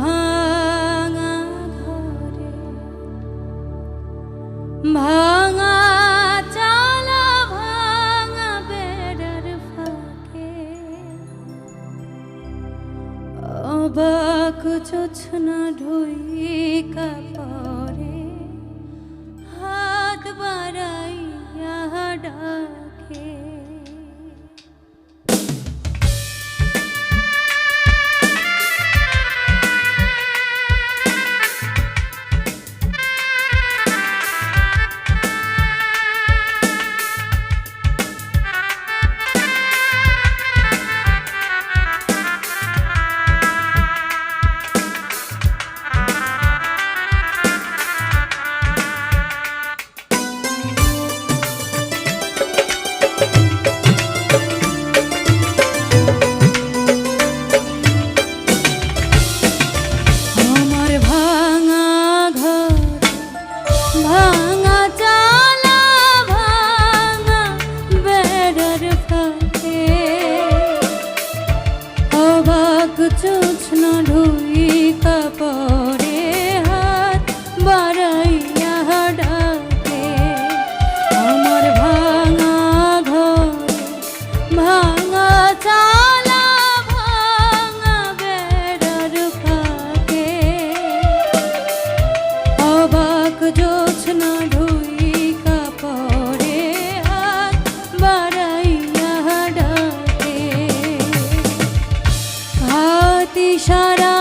ভাঙা ঘরে ভাঙা চালা ভাঙা বেড়ার ফাঁকে। অবাক চোছনা ঢুই কাপড় সারা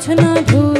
বোঝ না ঢুল